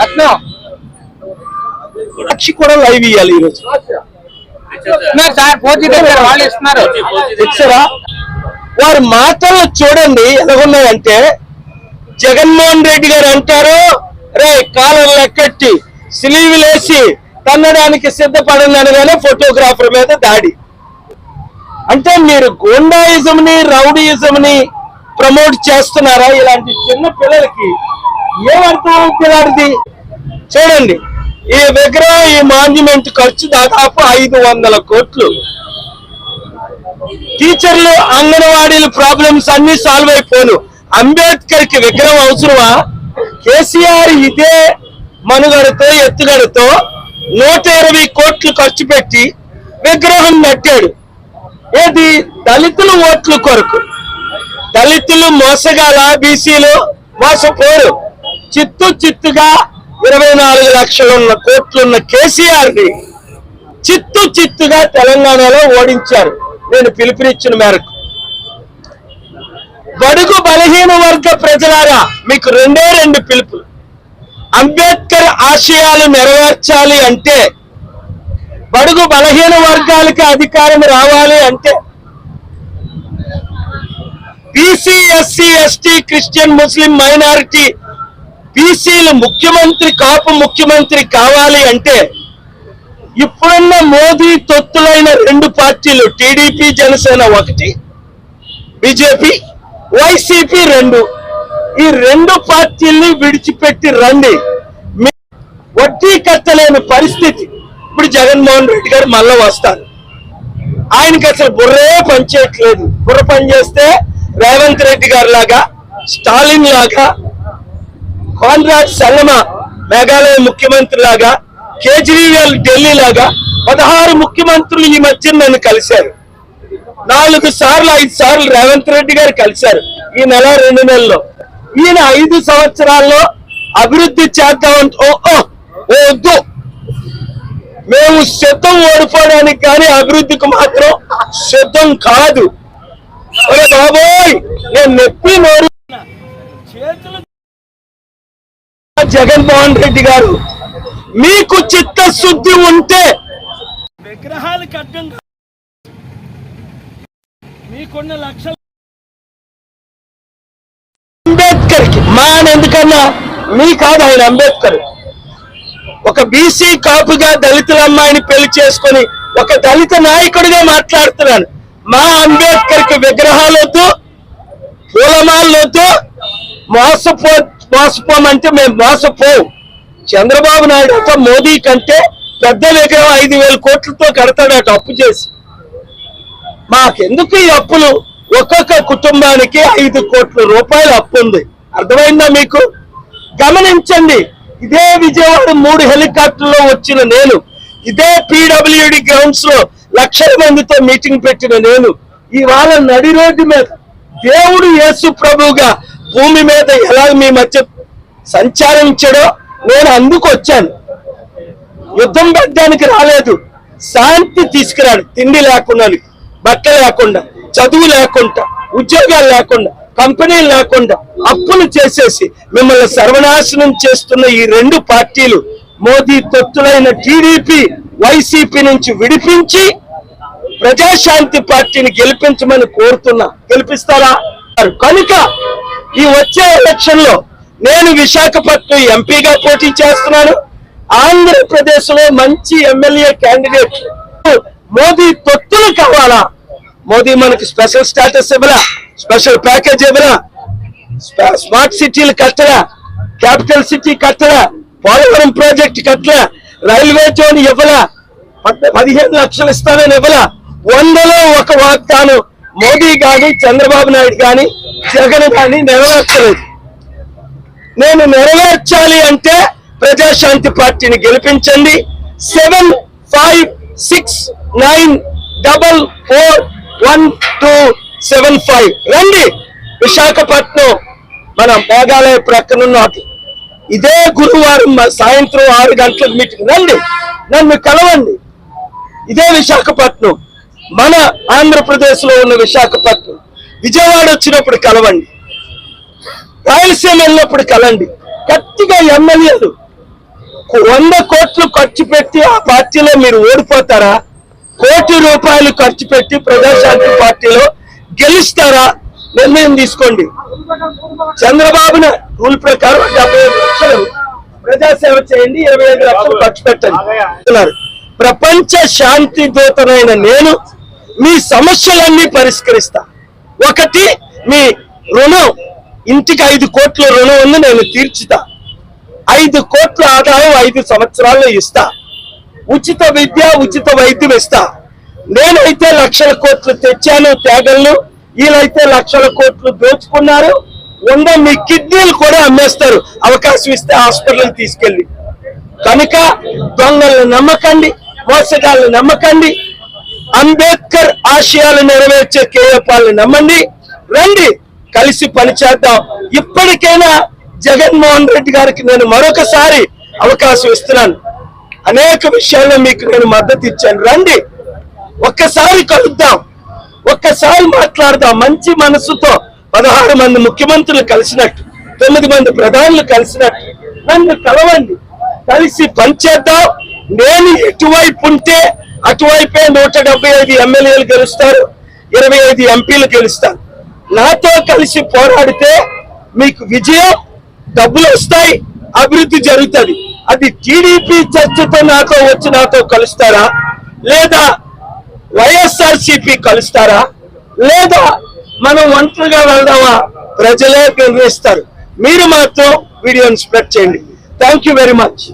రత్నం సాక్షి కూడా లైవ్ ఇవ్వాలి ఈరోజు. ఇస్తున్నారు సార్ పోటీ దగ్గర వాళ్ళు ఇస్తున్నారు. ఇచ్చారా? వారి మాటలు చూడండి ఎలాగున్నాయంటే జగన్మోహన్ రెడ్డి గారు అంటారు రే కాలం లెక్కట్టి సిలీవులేసి తన్నడానికి సిద్ధపడండి అనగానే ఫోటోగ్రాఫర్ మీద దాడి. అంటే మీరు గూండాయిజం ని రౌడీయిజం ని ప్రమోట్ చేస్తున్నారా? ఇలాంటి చిన్న పిల్లలకి ఏమర్థం అవుతుంది చూడండి ఈ విగ్రహం ఈ మాన్యుమెంట్ ఖర్చు దాదాపు ఐదు వందల కోట్లు. టీచర్లు అంగన్వాడీలు ప్రాబ్లమ్స్ అన్ని సాల్వ్ అయిపోను. అంబేద్కర్కి విగ్రహం అవసరమా? కేసీఆర్ ఇదే మనుగడతో ఎత్తుగడతో నూట ఇరవై కోట్లు ఖర్చు పెట్టి విగ్రహం నట్టాడు. ఏది? దళితుల ఓట్ల కొరకు. దళితులు మోసగాల బీసీలు మోసపోరు. చిత్తు చిత్తుగా ఇరవై నాలుగు లక్షలున్న కోట్లున్న కేసీఆర్ని చిత్తు చిత్తుగా తెలంగాణలో ఓడించారు. నేను పిలుపునిచ్చిన మేరకు. బడుగు బలహీన వర్గ ప్రజలారా మీకు రెండే రెండు పిలుపులు. అంబేద్కర్ ఆశయాలు నెరవేర్చాలి అంటే బడుగు బలహీన వర్గాలకి అధికారం రావాలి అంటే BC SC ST Christian Muslim minority బీసీలు ముఖ్యమంత్రి కాపు ముఖ్యమంత్రి కావాలి అంటే ఇప్పుడున్న మోదీ తొత్తులైన రెండు పార్టీలు టీడీపీ జనసేన ఒకటి బీజేపీ వైసీపీ రెండు. ఈ రెండు పార్టీల్ని విడిచిపెట్టి రండి. మీ- వడ్డీ కట్టలేని పరిస్థితి. ఇప్పుడు జగన్మోహన్ రెడ్డి గారు మళ్ళా వస్తారు. ఆయనకి అసలు బుర్రే పనిచేయట్లేదు. బుర్ర పని చేస్తే రేవంత్ రెడ్డి గారు లాగా స్టాలిన్ లాగా కాన్రాడ్ సంగమ మేఘాలయ ముఖ్యమంత్రి లాగా కేజ్రీవాల్ ఢిల్లీ లాగా పదహారు ముఖ్యమంత్రులు ఈ మధ్య నన్ను కలిశారు. నాలుగు సార్లు ఐదు సార్లు రేవంత్ రెడ్డి గారు కలిశారు ఈ నెల రెండు నెలల్లో ఈయన ఐదు సంవత్సరాల్లో అభివృద్ధి చేద్దామంటే ఓ ఓ, ఓ వద్దు. మేము సిద్ధం ఓడిపోవడానికి కానీ అభివృద్ధికి మాత్రం సిద్ధం కాదు. బాబోయ్ నేను నొప్పి నోరు చేతులు జగన్మోహన్ రెడ్డి గారు మీకు చిత్తశుద్ధి ఉంటే విగ్రహాలు కట్టం మీకున్న లక్షలు అంబేద్కర్కి మా ఎందుకన్నా? మీ కాదు ఆయన అంబేద్కర్. ఒక బీసీ కాపుగా దళితుల అమ్మాయిని పెళ్ళి చేసుకొని ఒక దళిత నాయకుడిగా మాట్లాడుతున్నాను. మా అంబేద్కర్కి విగ్రహాలు వద్దు పూలమాలలు వద్దు మోసపో మోసపోమంటే మేము మోసపో చంద్రబాబు నాయుడు అంతా మోదీ కంటే పెద్ద విగ్రహం ఐదు వేల కోట్లతో కడతాడట అప్పు చేసి. మాకెందుకు ఈ అప్పులు? ఒక్కొక్క కుటుంబానికి ఐదు కోట్ల రూపాయలు అప్పు ఉంది. అర్థమైందా మీకు? గమనించండి ఇదే విజయవాడ మూడు హెలికాప్టర్లో వచ్చిన నేను ఇదే పీడబ్ల్యూడి గ్రౌండ్స్లో లక్షల మందితో మీటింగ్ పెట్టిన నేను ఇవాళ నడి రోడ్డు మీద దేవుడు యేసు ప్రభువుగా భూమి మీద ఎలా మీ మధ్య సంచారించాడో నేను అందుకు వచ్చాను యుద్ధం పెట్టడానికి రాలేదు. శాంతి తీసుకురాడు. తిండి లేకుండా బట్ట లేకుండా చదువు లేకుండా ఉద్యోగాలు లేకుండా కంపెనీలు లేకుండా అప్పులు చేసేసి మిమ్మల్ని సర్వనాశనం చేస్తున్న ఈ రెండు పార్టీలు మోదీ తొత్తులైన టీడీపీ వైసీపీ నుంచి విడిపించి ప్రజాశాంతి పార్టీని గెలిపించమని కోరుతున్నా. గెలిపిస్తారా? కనుక ఈ వచ్చే ఎలక్షన్లో నేను విశాఖపట్నం ఎంపీగా పోటీ చేస్తున్నాను. ఆంధ్రప్రదేశ్లో మంచి ఎమ్మెల్యే క్యాండిడేట్ మోదీ తొత్తులు కావాలా? మోదీ మనకి స్పెషల్ స్టేటస్ ఇవ్వలా? స్పెషల్ ప్యాకేజ్ ఇవ్వలా? స్ప- స్మార్ట్ సిటీలు కట్టరా క్యాపిటల్ సిటీ కట్టరా పోలవరం ప్రాజెక్ట్ కట్టరా రైల్వే జోన్ ఇవ్వలా? పదిహేను లక్షలు ఇస్తానని ఇవ్వలా? వందలో ఒక వాగ్దానం మోదీ గాని చంద్రబాబు నాయుడు గాని జగన్ దాన్ని నెరవేర్చలేదు. నేను నెరవేర్చాలి అంటే ప్రజాశాంతి పార్టీని గెలిపించండి. Seven five six nine double four one two seven five. రండి! విశాఖపట్నం మన మేఘాలయ ప్రక్కనున్న ఇదే గురువారం సాయంత్రం ఆరు గంటలకు మీటింగ్. రండి! నన్ను కలవండి. ఇదే విశాఖపట్నం. మన ఆంధ్రప్రదేశ్లో ఉన్న విశాఖపట్నం. విజయవాడ వచ్చినప్పుడు కలవండి. రాయలసీమ వెళ్ళినప్పుడు కలండి. గట్టిగా ఎమ్మెల్యేలు వంద కోట్లు ఖర్చు పెట్టి ఆ పార్టీలో మీరు ఓడిపోతారా? కోటి రూపాయలు ఖర్చు పెట్టి ప్రజాశాంతి పార్టీలో గెలుస్తారా? నిర్ణయం తీసుకోండి. చంద్రబాబు రూల్ ప్రకారం డెబ్బై ఐదు లక్షలు ప్రజాసేవ చేయండి ఇరవై ఐదు లక్షలు ఖర్చు పెట్టండి. ప్రపంచ శాంతి దూతనైన నేను మీ సమస్యలన్నీ పరిష్కరిస్తా. ఒకటి మీ రుణం. ఇంటికి ఐదు కోట్ల రుణం ఉంది నేను తీర్చుతా. ఐదు కోట్ల ఆదాయం ఐదు సంవత్సరాల్లో ఇస్తా. ఉచిత విద్య ఉచిత వైద్యం ఇస్తా. నేనైతే లక్షల కోట్లు తెచ్చాను త్యాగలను వీళ్ళైతే లక్షల కోట్లు దోచుకున్నారు. ఉన్న మీ కిడ్నీలు కూడా అమ్మేస్తారు. అవకాశం ఇస్తే హాస్పిటల్ తీసుకెళ్ళి. కనుక దొంగలను నమ్మకండి మోసగాళ్ళని నమ్మకండి. అంబేద్కర్ ఆశయాలు నెరవేర్చే కేఏపాలను నమ్మండి. రండి కలిసి పనిచేద్దాం ఇప్పటికైనా జగన్మోహన్ రెడ్డి గారికి నేను మరొకసారి అవకాశం ఇస్తున్నాను. అనేక విషయాల్లో మీకు నేను మద్దతు ఇచ్చాను. రండి ఒక్కసారి కలుద్దాం. ఒక్కసారి మాట్లాడదాం. మంచి మనసుతో పదహారు మంది ముఖ్యమంత్రులు కలిసినట్టు తొమ్మిది మంది ప్రధానులు కలిసినట్టు నన్ను కలవండి. కలిసి పనిచేద్దాం నేను ఎటువైపు ఉంటే అటువైపే నూట డెబ్బై ఐదు ఎమ్మెల్యేలు గెలుస్తారు ఇరవై ఐదు ఎంపీలు గెలుస్తారు. నాతో కలిసి పోరాడితే మీకు విజయం డబ్బులు వస్తాయి అభివృద్ధి జరుగుతుంది. అది టీడీపీ చర్చతో నాతో వచ్చి నాతో కలుస్తారా? లేదా వైఎస్ఆర్ సిపి కలుస్తారా? లేదా మనం ఒంటరిగా వెళ్దామా? ప్రజలే నిర్ణయిస్తారు మీరు మాత్రం వీడియోని స్ప్రెడ్ చేయండి. Thank you very much